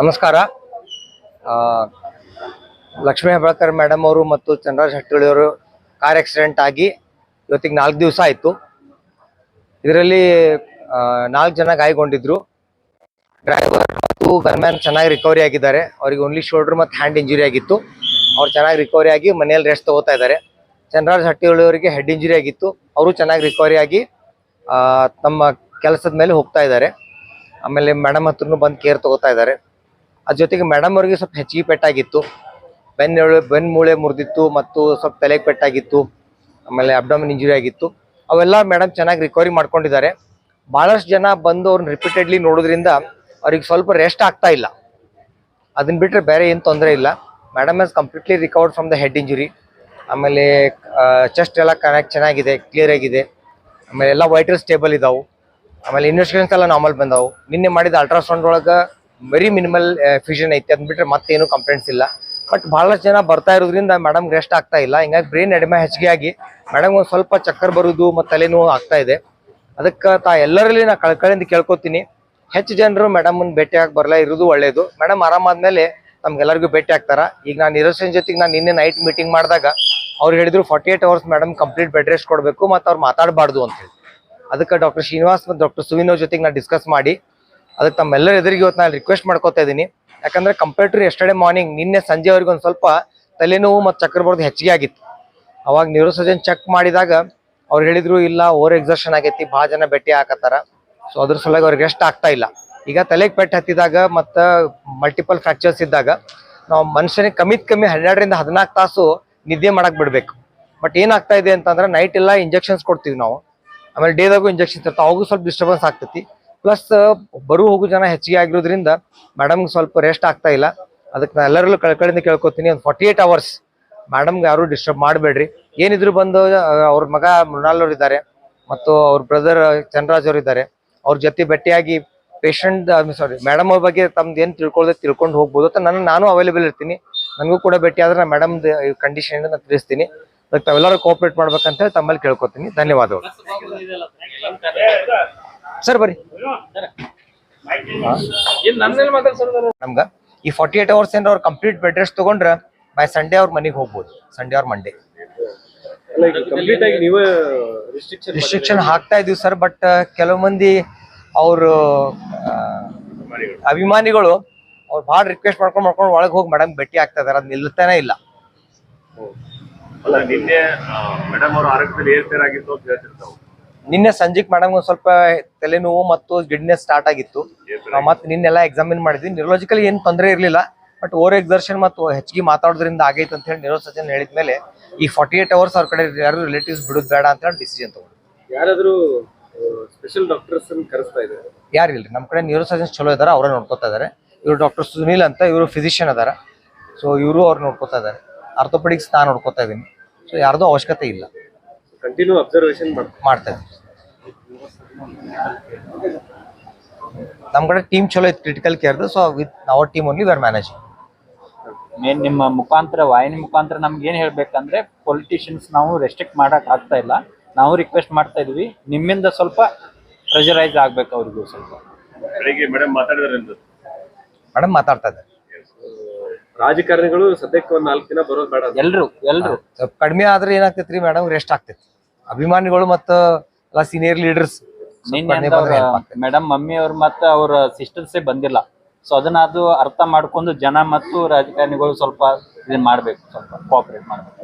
ನಮಸ್ಕಾರ. ಲಕ್ಷ್ಮೀ ಹೆಬ್ಬಾಳ್ಕರ್ ಮೇಡಮ್ ಅವರು ಮತ್ತು ಚಂದ್ರರಾಜ್ ಹಟ್ಟಿಳಿಯವರು ಕಾರ್ ಆಕ್ಸಿಡೆಂಟ್ ಆಗಿ ಇವತ್ತಿಗೆ ನಾಲ್ಕು ದಿವಸ ಆಯಿತು. ಇದರಲ್ಲಿ ನಾಲ್ಕು ಜನ ಗಾಯಗೊಂಡಿದ್ರು. ಡ್ರೈವರ್ ಮತ್ತು ಗನ್ಮ್ಯಾನ್ ಚೆನ್ನಾಗಿ ರಿಕವರಿ ಆಗಿದ್ದಾರೆ. ಅವರಿಗೆ ಓನ್ಲಿ ಶೋಲ್ಡ್ರ್ ಮತ್ತು ಹ್ಯಾಂಡ್ ಇಂಜುರಿ ಆಗಿತ್ತು. ಅವ್ರು ಚೆನ್ನಾಗಿ ರಿಕವರಿ ಆಗಿ ಮನೆಯಲ್ಲಿ ರೆಸ್ಟ್ ತಗೋತಾ ಇದ್ದಾರೆ. ಚಂದ್ರರಾಜ್ ಹಟ್ಟಿಳಿಯವರಿಗೆ ಹೆಡ್ ಇಂಜುರಿ ಆಗಿತ್ತು. ಅವರು ಚೆನ್ನಾಗಿ ರಿಕವರಿ ಆಗಿ ತಮ್ಮ ಕೆಲಸದ ಮೇಲೆ ಹೋಗ್ತಾ ಇದ್ದಾರೆ. ಆಮೇಲೆ ಮೇಡಮ್ ಹತ್ರನು ಬಂದು ಕೇರ್ ತಗೋತಾ ಇದ್ದಾರೆ. ಅದ್ರ ಜೊತೆಗೆ ಮೇಡಮ್ ಅವ್ರಿಗೆ ಸ್ವಲ್ಪ ಹೆಚ್ಚಿಗೆ ಪೆಟ್ಟಾಗಿತ್ತು. ಬೆನ್ನು ಬೆನ್ನು ಮೂಳೆ ಮುರಿದಿತ್ತು ಮತ್ತು ಸ್ವಲ್ಪ ತಲೆಗೆ ಪೆಟ್ಟಾಗಿತ್ತು, ಆಮೇಲೆ ಅಬ್ಡಮ್ ಇಂಜುರಿ ಆಗಿತ್ತು. ಅವೆಲ್ಲ ಮೇಡಮ್ ಚೆನ್ನಾಗಿ ರಿಕವರಿ ಮಾಡ್ಕೊಂಡಿದ್ದಾರೆ. ಭಾಳಷ್ಟು ಜನ ಬಂದು ಅವ್ರನ್ನ ರಿಪೀಟೆಡ್ಲಿ ನೋಡೋದ್ರಿಂದ ಅವ್ರಿಗೆ ಸ್ವಲ್ಪ ರೆಸ್ಟ್ ಆಗ್ತಾ ಇಲ್ಲ. ಅದನ್ನ ಬಿಟ್ಟರೆ ಬೇರೆ ಏನು ತೊಂದರೆ ಇಲ್ಲ. Madam has completely recovered from the head injury ಆಮೇಲೆ ಚೆಸ್ಟ್ ಎಲ್ಲ ಕನೆಕ್ಟ್ ಚೆನ್ನಾಗಿದೆ ಕ್ಲಿಯರ್ ಆಗಿದೆ. ಆಮೇಲೆ ಎಲ್ಲ ವೈಟಲ್ ಸ್ಟೇಬಲ್ ಇದಾವೆ. ಆಮೇಲೆ ಇನ್ವೆಸ್ಟಿಗೇಷನ್ಸ್ ಎಲ್ಲ ನಾರ್ಮಲ್ ಬಂದಾವು. ನಿನ್ನೆ ಮಾಡಿದ ಅಲ್ಟ್ರಾಸೌಂಡ್ ಒಳಗೆ ವೆರಿ ಮಿನಿಮಲ್ ಫ್ಯೂಷನ್ ಐತಿ ಅಂದ್ಬಿಟ್ರೆ ಮತ್ತೇನು ಕಂಪ್ಲೇಂಟ್ಸ್ ಇಲ್ಲ. ಬಟ್ ಬಹಳಷ್ಟು ಜನ ಬರ್ತಾ ಇರೋದ್ರಿಂದ ಮೇಡಮ್ ರೆಸ್ಟ್ ಆಗ್ತಾ ಇಲ್ಲ. ಹಿಂಗಾಗಿ ಬ್ರೈನ್ ಎಡಿಮೆ ಹೆಚ್ಚಿಗೆ ಆಗಿ ಮೇಡಮ್ ಒಂದು ಸ್ವಲ್ಪ ಚಕ್ಕರ್ ಬರೋದು ಮತ್ತು ತಲೆನೋವು ಆಗ್ತಾ ಇದೆ. ಅದಕ್ಕೆ ತಾ ಎಲ್ಲರಲ್ಲಿ ನಾ ಕಳ್ಕಳಿಂದ ಕೇಳ್ಕೊತೀನಿ. ಹೆಚ್ಚು ಜನರು ಮೇಡಮನ್ನು ಭೇಟಿ ಆಗಿ ಬರಲ್ಲ ಇರೋದು ಒಳ್ಳೇದು. ಮೇಡಮ್ ಆರಾಮಾದ್ಮೇಲೆ ನಮ್ಗೆಲ್ಲರಿಗೂ ಭೇಟಿ ಆಗ್ತಾರೆ. ಈಗ ನಾನು ನಿರೋಸನ್ ಜೊತೆಗೆ ನಾನು ನಿನ್ನೆ ನೈಟ್ ಮೀಟಿಂಗ್ ಮಾಡಿದಾಗ ಅವ್ರು ಹೇಳಿದ್ರು forty eight hours madam complete bed rest ಕೊಡಬೇಕು ಮತ್ತು ಅವ್ರು ಮಾತಾಡಬಾರ್ದು ಅಂತ ಹೇಳಿ. ಅದಕ್ಕೆ ಡಾಕ್ಟರ್ ಶ್ರೀನಿವಾಸ್ ಮತ್ತು ಡಾಕ್ಟರ್ ಸುವಿನೋ ಜೊತೆಗೆ ನಾನು ಡಿಸ್ಕಸ್ ಮಾಡಿ ಅದಕ್ಕೆ ತಮ್ಮೆಲ್ಲರ ಎದುರಿಗೆ ಇವತ್ತು ನಾನು ರಿಕ್ವೆಸ್ಟ್ ಮಾಡ್ಕೋತಾ ಇದ್ದೀನಿ. ಯಾಕಂದ್ರೆ ಕಂಪೇರ್ ಟು ಎಸ್ಟರ್ಡೇ ಮಾರ್ನಿಂಗ್ ನಿನ್ನೆ ಸಂಜೆವರೆಗೂ ಒಂದು ಸ್ವಲ್ಪ ತಲೆನೋವು ಮತ್ತು ಚಕ್ರ ಹೆಚ್ಚಿಗೆ ಆಗಿತ್ತು. ಅವಾಗ ನ್ಯೂರೋಸರ್ಜನ್ ಚೆಕ್ ಮಾಡಿದಾಗ ಅವ್ರು ಹೇಳಿದ್ರು, ಇಲ್ಲ ಓವರ್ ಎಕ್ಸರ್ಷನ್ ಆಗೈತಿ, ಭಾಳ ಜನ ಭೇಟಿ ಹಾಕತ್ತಾರ ಸೊ ಅದ್ರ ಸಲುವಾಗಿ ಅವ್ರಿಗೆ ರೆಸ್ಟ್ ಆಗ್ತಾ ಇಲ್ಲ. ಈಗ ತಲೆಗೆ ಪೆಟ್ಟು ಹತ್ತಿದಾಗ ಮತ್ತು ಮಲ್ಟಿಪಲ್ ಫ್ರ್ಯಾಕ್ಚರ್ಸ್ ಇದ್ದಾಗ ನಾವು ಮನುಷ್ಯನಿಗೆ ಕಮ್ಮಿತ್ ಕಮ್ಮಿ ಹನ್ನೆರಡರಿಂದ ಹದಿನಾಲ್ಕು ತಾಸು ನಿದ್ದೆ ಮಾಡಕ್ಕೆ ಬಿಡಬೇಕು. ಬಟ್ ಏನಾಗ್ತಾ ಇದೆ ಅಂತಂದ್ರೆ ನೈಟ್ ಎಲ್ಲ ಇಂಜೆಕ್ಷನ್ಸ್ ಕೊಡ್ತೀವಿ ನಾವು. ಆಮೇಲೆ ಡೇದಾಗೂ ಇಂಜೆಕ್ಷನ್ಸ್ ಇರ್ತಾವೆ. ಅವಾಗೂ ಸ್ವಲ್ಪ ಡಿಸ್ಟರ್ಬೆನ್ಸ್ ಆಗ್ತೈತಿ. ಪ್ಲಸ್ ಬರು ಹೋಗು ಜನ ಹೆಚ್ಚಿಗೆ ಆಗಿರೋದ್ರಿಂದ ಮೇಡಮ್ ಸ್ವಲ್ಪ ರೆಸ್ಟ್ ಆಗ್ತಾ ಇಲ್ಲ. ಅದಕ್ಕೆ ನಾನು ಎಲ್ಲರಲ್ಲೂ ಕಳ್ಕಳಿಂದ ಕೇಳ್ಕೊತೀನಿ, ಒಂದು ಫಾರ್ಟಿ ಏಟ್ ಅವರ್ಸ್ ಮೇಡಮ್ಗೆ ಯಾರು ಡಿಸ್ಟರ್ಬ್ ಮಾಡಬೇಡ್ರಿ. ಏನಿದ್ರು ಬಂದು ಅವ್ರ ಮಗ ಮೃಣಾಲ್ ಅವ್ರು ಇದ್ದಾರೆ ಮತ್ತು ಅವ್ರ ಬ್ರದರ್ ಚನ್ರಾಜ್ ಅವ್ರು ಇದ್ದಾರೆ ಅವ್ರ ಜೊತೆ ಭೇಟಿಯಾಗಿ ಪೇಷಂಟ್ ಸಾರಿ ಮೇಡಮ್ ಅವ್ರ ಬಗ್ಗೆ ತಮ್ದು ಏನು ತಿಳ್ಕೊಳ್ದೆ ತಿಳ್ಕೊಂಡು ಹೋಗ್ಬೋದು ಅಂತ ನಾನು ನಾನು ಅವೈಲೇಬಲ್ ಇರ್ತೀನಿ. ನನಗೂ ಕೂಡ ಭೇಟಿ ಆದ್ರೆ ಮೇಡಮ್ ಕಂಡೀಷನ್ ನಾನು ತಿಳಿಸ್ತೀನಿ. ಅದಕ್ಕೆ ತಾವೆಲ್ಲರೂ ಕೋಆಪರೇಟ್ ಮಾಡ್ಬೇಕಂತ ಹೇಳಿ ತಮ್ಮಲ್ಲಿ ಕೇಳ್ಕೊತೀನಿ. ಧನ್ಯವಾದಗಳು. ಸರ್ ಬರ್ರಿ. ನಮ್ಗ ಈ ಫಾರ್ಟಿ ಏಟ್ ಅವರ್ಸ್ ಏನಾರ ಅವ್ರು ಕಂಪ್ಲೀಟ್ ಬೆಡ್ ರೆಸ್ಟ್ ತಗೊಂಡ್ರೆ ಬೈ ಸಂಡೇ ಅವ್ರ ಮನೆಗೆ ಹೋಗ್ಬೋದು. ಸಂಡೇ ಅವ್ರ ಮಂಡೇ ಕಂಪ್ಲೀಟ್ ಆಗಿ ನೀವೇ ರಿಸ್ಟ್ರಿಕ್ಷನ್ ರಿಸ್ಟ್ರಿಕ್ಷನ್ ಹಾಕ್ತಾ ಇದೀವಿ ಸರ್ ಬಟ್ ಕೆಲವು ಮಂದಿ ಅವರು ಅಭಿಮಾನಿಗಳು ಅವ್ರು ಭಾಳ ರಿಕ್ವೆಸ್ಟ್ ಮಾಡ್ಕೊಂಡು ಮಾಡ್ಕೊಂಡು ಒಳಗೆ ಹೋಗಿ ಮೇಡಮ್ ಭೇಟಿ ಆಗ್ತಾ ಇದಾರೆ. ಅದು ನಿಲ್ತಾನೆ ಇಲ್ಲ. ಅಲ್ಲ ನಿನ್ನೆ ಮೇಡಮ್ ಅವ್ರ ಆರೋಗ್ಯದಲ್ಲಿ ಏರ್ಪೇರ್ ಆಗಿತ್ತು ಅಂತ ಹೇಳ್ತಿರ್ತಾವ. ನಿನ್ನೆ ಸಂಜೆಗೆ ಮೇಡಮ್ ಒಂದ್ ಸ್ವಲ್ಪ ತಲೆನೋವು ಮತ್ತು ಗಿಡ್ನೆಸ್ ಸ್ಟಾರ್ಟ್ ಆಗಿತ್ತು. ಮತ್ತೆ ನಿನ್ನೆಲ್ಲ ಎಕ್ಸಾಮಿನ್ ಮಾಡಿದ್ವಿ. ನ್ಯೂರೋಲಜಿಕಲ್ ಏನ್ ತೊಂದರೆ ಇರಲಿಲ್ಲ ಬಟ್ ಓವರ್ ಎಕ್ಸರ್ಷನ್ ಮತ್ತು ಹೆಚ್ಚಿಗೆ ಮಾತಾಡೋದ್ರಿಂದ ಆಗೈತೆ ಅಂತ ಹೇಳಿ ನರೊಸಜನ್ ಹೇಳಿದ ಮೇಲೆ ಈ ಫಾರ್ಟಿ ಏಟ್ ಅವರ್ಸ್ ಅವ್ರ ಕಡೆ ಯಾರು ರಿಲೇಟಿವ್ಸ್ ಬಿಡೋದು ಬೇಡ ಅಂತ ಹೇಳಿ ಡಿಸಿಷನ್ ತಗೊಂಡು ಯಾರಾದ್ರೂ ಸ್ಪೆಷಲ್ ಡಾಕ್ಟರ್ಸ್ ಕರೆಸ್ತಾ ಇದ್ದಾರೆ? ಯಾರು ಇಲ್ರಿ? ನಮ್ಮ ಕಡೆ ನ್ಯೂರೋಸರ್ಜನ್ಸ್ ಚಲೋ ಇದಾರೆ ಅವರೇ ನೋಡ್ಕೊತಾ ಇದಾರೆ. ಇವ್ರು ಡಾಕ್ಟರ್ ಸುನೀಲ್ ಅಂತ ಇವರು ಫಿಸಿಷಿಯನ್ ಅದಾರ. ಸೊ ಇವರು ಅವ್ರು ನೋಡ್ಕೊತಾ ಇದಾರೆ. ಆರ್ಥೋಪೆಡಿಕ್ಸ್ ನಾನು ನೋಡ್ಕೊತಾ ಇದ್ದೀನಿ. ಸೊ ಯಾರ್ದೋ ಅವಶ್ಯಕತೆ ಇಲ್ಲ. ಕಂಟಿನ್ಯೂ ಅಬ್ಸರ್ವೇಷನ್ ಮಾಡ್ತಾರೆ ಮಾಡ್ತಾ ನಮ್ಮ ಕಡೆ ಟೀಮ್ ಚಲೋ ಇತ್ತು critical ಕೇರ್ದು so with our team only we're managing main ನಿಮ್ಮ ಮುಖಾಂತರ ವಾಹಿನಿ ಮುಖಾಂತರ ನಮ್ಗೆ ಏನು ಹೇಳ್ಬೇಕಂದ್ರೆ ಪೊಲಿಟಿಷಿಯನ್ಸ್ ನಾವು ರೆಸ್ಟ್ರಿಕ್ಟ್ ಮಾಡಕ್ ಆಗ್ತಾ ಇಲ್ಲ. ನಾವು ರಿಕ್ವೆಸ್ಟ್ ಮಾಡ್ತಾ ಇದೀವಿ. ನಿಮ್ಮಿಂದ ಸ್ವಲ್ಪ ಪ್ರೆಷರೈಸ್ ಆಗ್ಬೇಕು ಅವ್ರಿಗೂ ಸ್ವಲ್ಪ. ಬೆಳಿಗ್ಗೆ ಮೇಡಮ್ ಮಾತಾಡಿದ್ರೆ ಮೇಡಮ್ ಮಾತಾಡ್ತಾ ಇದ್ದಾರೆ. ರಾಜಕಾರಣಿಗಳು ಸದ್ಯಕ್ಕೆ ಒಂದ್ ನಾಲ್ಕು ದಿನ ಬರೋದ್ ಬೇಡ ಎಲ್ರು ಎಲ್ರು. ಸ್ವಲ್ಪ ಕಡಿಮೆ ಆದ್ರೆ ಏನಾಗ್ತೈತ್ರಿ ಮೇಡಮ್ ರೆಸ್ಟ್ ಆಗ್ತೈತಿ. ಅಭಿಮಾನಿಗಳು ಮತ್ತ ಎಲ್ಲ ಸೀನಿಯರ್ ಲೀಡರ್ಸ್ ನಿನ್ನೆ ಮೇಡಮ್ ಮಮ್ಮಿ ಅವ್ರು ಮತ್ತೆ ಅವ್ರ ಸಿಸ್ಟರ್ಸೇ ಬಂದಿಲ್ಲ. ಸೊ ಅದನ್ನ ಅದು ಅರ್ಥ ಮಾಡ್ಕೊಂಡು ಜನ ಮತ್ತು ರಾಜಕಾರಣಿಗಳು ಸ್ವಲ್ಪ ಇದನ್ನ ಮಾಡ್ಬೇಕು ಸ್ವಲ್ಪ ಕೋಆಪರೇಟ್ ಮಾಡ್ಬೇಕು.